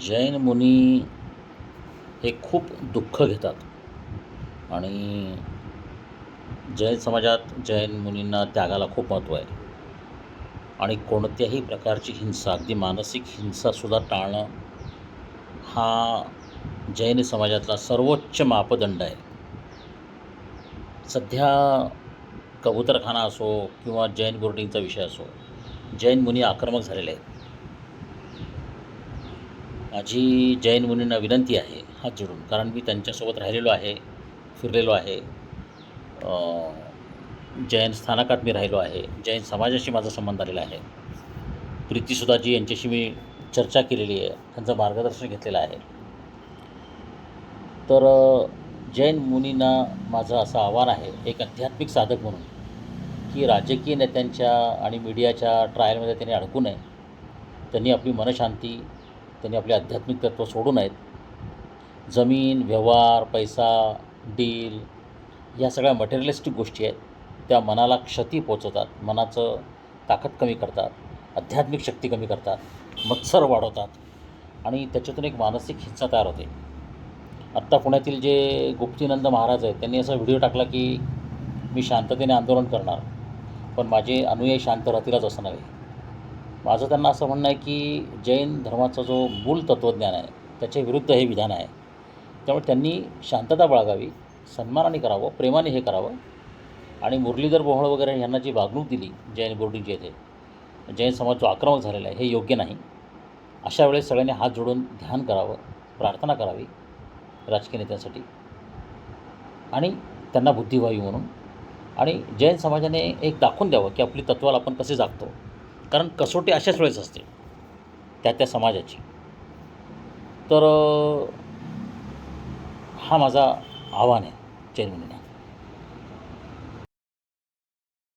जैन मुनी हे खूप दुःख घेतात. आणि जैन समाजात जैन मुनींना त्यागाला खूप महत्त्व आहे. आणि कोणत्याही प्रकारची हिंसा अगदी मानसिक हिंसासुद्धा टाळणं हा जैन समाजातला सर्वोच्च मापदंड आहे. सध्या कबूतरखाना असो किंवा जैन बोर्डिंगचा विषय असो जैन मुनी आक्रमक झालेले आहेत. माझी जैन मुनींना विनंती आहे हात जोडून कारण मी त्यांच्यासोबत राहिलेलो आहे फिरलेलो आहे. जैन स्थानकात मी राहिलो आहे जैन समाजाशी माझा संबंध आलेला आहे. प्रीती सुधाजी यांच्याशी मी चर्चा केलेली आहे त्यांचं मार्गदर्शन घेतलेलं आहे. तर जैन मुनींना माझं असं आव्हान आहे एक आध्यात्मिक साधक म्हणून की राजकीय नेत्यांच्या आणि मीडियाच्या ट्रायलमध्ये त्यांनी अडकू नये. त्यांनी आपली मनशांती त्यांनी आपले आध्यात्मिक तत्त्व सोडू नयेत जमीन व्यवहार पैसा डील या सगळ्या मटेरियलिस्टिक गोष्टी आहेत. त्या मनाला क्षती पोचवतात मनाचं ताकद कमी करतात. आध्यात्मिक शक्ती कमी करतात. मत्सर वाढवतात. आणि त्याच्यातून एक मानसिक हिंसा तयार होते. आत्ता पुण्यातील जे गुप्तीनंद महाराज आहेत त्यांनी असा व्हिडिओ टाकला की मी शांततेने आंदोलन करणार पण माझे अनुयायी शांत राहतीलच असं नव्हे. माझं त्यांना असं म्हणणं आहे की जैन धर्माचा जो मूल तत्त्वज्ञान आहे त्याच्या विरुद्ध हे विधान आहे. त्यामुळे त्यांनी शांतता बाळगावी सन्मानाने करावं प्रेमाने हे करावं. आणि मुरलीधर बोहळ वगैरे यांना जी वागणूक दिली जैन बोर्डिंगची येथे जैन समाज जो आक्रमक झालेला आहे हे योग्य नाही. अशा वेळेस सगळ्यांनी हात जोडून ध्यान करावं प्रार्थना करावी राजकीय नेत्यांसाठी. आणि त्यांना बुद्धी व्हावी म्हणून. आणि जैन समाजाने एक दाखवून द्यावं की आपली तत्वाला आपण कसे जागतो. कारण कसोटी अशाच वेळेस असते त्या त्या समाजाची. तर हा माझा आव्हान आहे जैन